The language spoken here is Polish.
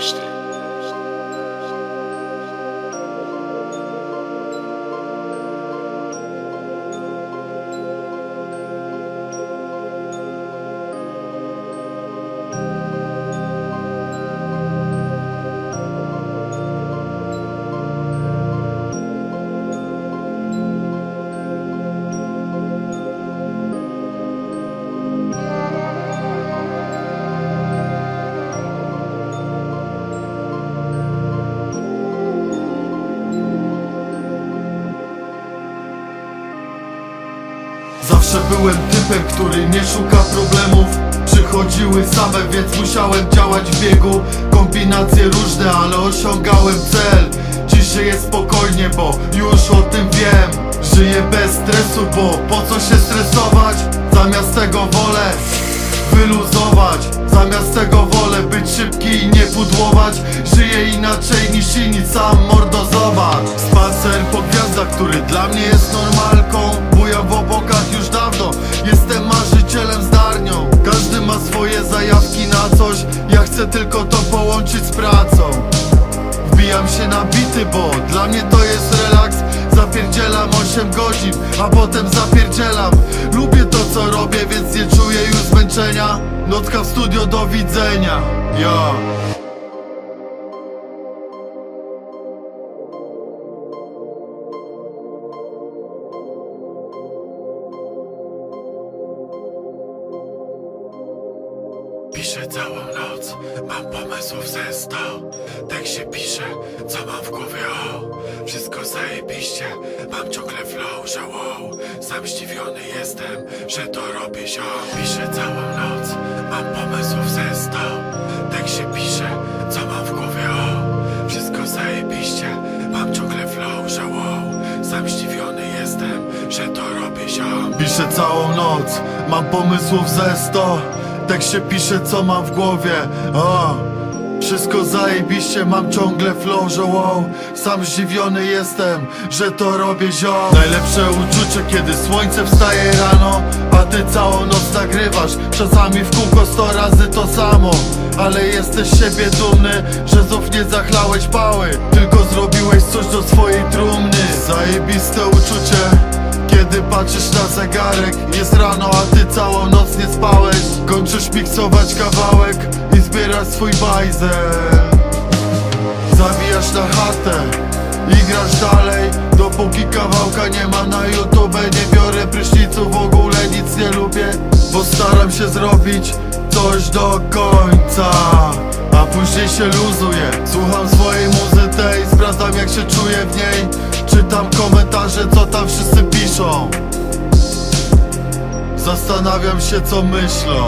Christ. Zawsze byłem typem, który nie szuka problemów. Przychodziły same, więc musiałem działać w biegu. Kombinacje różne, ale osiągałem cel. Dziś żyję spokojnie, bo już o tym wiem. Żyję bez stresu, bo po co się stresować? Zamiast tego wolę wyluzować. Zamiast tego wolę być szybki i nie pudłować. Żyję inaczej niż inni, sam mordo zobacz. Spacer po gwiazdach, który dla mnie jest normalką Bujam w obokach już dawno, jestem marzycielem z darnią Każdy ma swoje zajawki na coś. Ja chcę tylko to połączyć z pracą. Wbijam się na bity, bo dla mnie to jest relaks. Zapierdzielam 8 godzin, a potem zapierdzielam. Lubię to co robię, więc nie czuję już zmęczenia. Nocka w studio, do widzenia. Ja Piszę całą noc, mam pomysłów ze sto. Tak się pisze, co mam w głowie, o. Wszystko zajebiście, mam ciągle flow, że wow. Sam zdziwiony jestem, że to robię ziom Piszę całą noc, mam pomysłów ze sto. Tak się pisze, co mam w głowie, o. Wszystko zajebiście, mam ciągle flow, że wow. Sam zdziwiony jestem, że to robię ziom Piszę całą noc, mam pomysłów ze sto Tak się pisze co mam w głowie. O. Wszystko zajebiście, mam ciągle flow, że wow. Sam zdziwiony jestem, że to robię ziom Najlepsze uczucie, kiedy słońce wstaje rano A ty całą noc nagrywasz. Czasami w kółko sto razy to samo Ale jesteś siebie dumny, że znów nie zachlałeś pały. Tylko zrobiłeś coś do swojej trumny. Zajebiste uczucie kiedy patrzysz na zegarek Jest rano, a ty całą noc nie spałeś. Kończysz miksować kawałek I zbierasz swój bajzel. Zawijasz na chatę I grasz dalej. Dopóki kawałka nie ma na YouTube Nie biorę prysznicu, w ogóle nic nie lubię. Bo staram się zrobić coś do końca A później się luzuję Słucham swojej muzy tej Sprawdzam jak się czuję w niej Czytam komentarze, co tam wszyscy piszą. Zastanawiam się co myślą